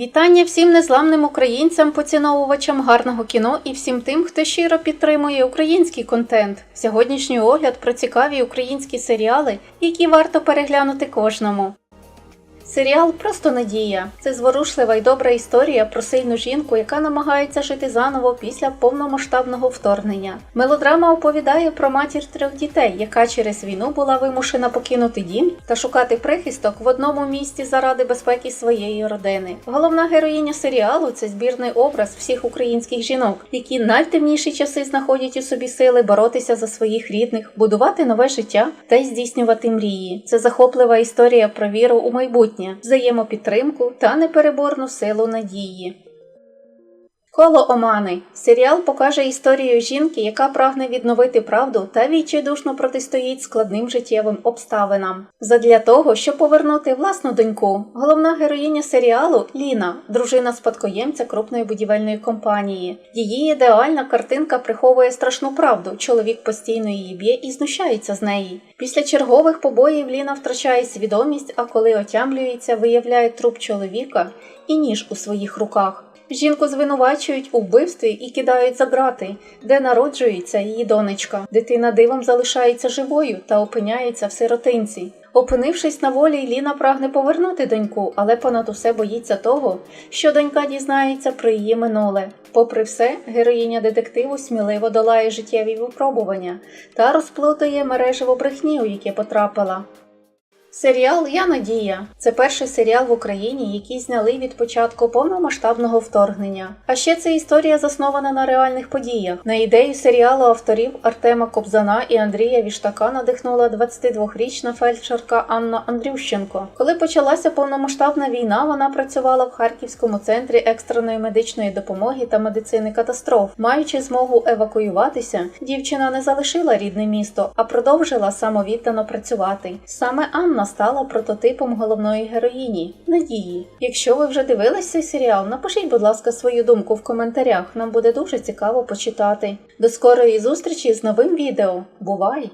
Вітання всім незламним українцям, поціновувачам гарного кіно і всім тим, хто щиро підтримує український контент. Сьогоднішній огляд про цікаві українські серіали, які варто переглянути кожному. Серіал Просто надія це зворушлива й добра історія про сильну жінку, яка намагається жити заново після повномасштабного вторгнення. Мелодрама оповідає про матір трьох дітей, яка через війну була вимушена покинути дім та шукати прихисток в одному місті заради безпеки своєї родини. Головна героїня серіалу це збірний образ всіх українських жінок, які найтемніші часи знаходять у собі сили боротися за своїх рідних, будувати нове життя та й здійснювати мрії. Це захоплива історія про віру у майбутнє, взаємопідтримку та непереборну силу надії. Коло Омани серіал покаже історію жінки, яка прагне відновити правду та відчайдушно протистоїть складним життєвим обставинам. Задля того, щоб повернути власну доньку, головна героїня серіалу Ліна, дружина спадкоємця крупної будівельної компанії. Її ідеальна картинка приховує страшну правду. Чоловік постійно її б'є і знущається з неї. Після чергових побоїв Ліна втрачає свідомість, а коли отямлюється, виявляє труп чоловіка і ніж у своїх руках. Жінку звинувачують у вбивстві і кидають за грати, де народжується її донечка. Дитина дивом залишається живою та опиняється в сиротинці. Опинившись на волі, Ліна прагне повернути доньку, але понад усе боїться того, що донька дізнається про її минуле. Попри все, героїня детективу сміливо долає життєві випробування та розплутує мережево брехні, у яке потрапила. Серіал Я Надія це перший серіал в Україні, який зняли від початку повномасштабного вторгнення. А ще ця історія заснована на реальних подіях. На ідею серіалу авторів Артема Кобзана і Андрія Віштака надихнула 22-річна фельдшерка Анна Андрющенко. Коли почалася повномасштабна війна, вона працювала в Харківському центрі екстреної медичної допомоги та медицини катастроф. Маючи змогу евакуюватися, дівчина не залишила рідне місто, а продовжила самовіддано працювати. Саме Анна стала прототипом головної героїні Надії. Якщо ви вже дивились цей серіал, напишіть, будь ласка, свою думку в коментарях. Нам буде дуже цікаво почитати. До скорої зустрічі з новим відео. Бувай!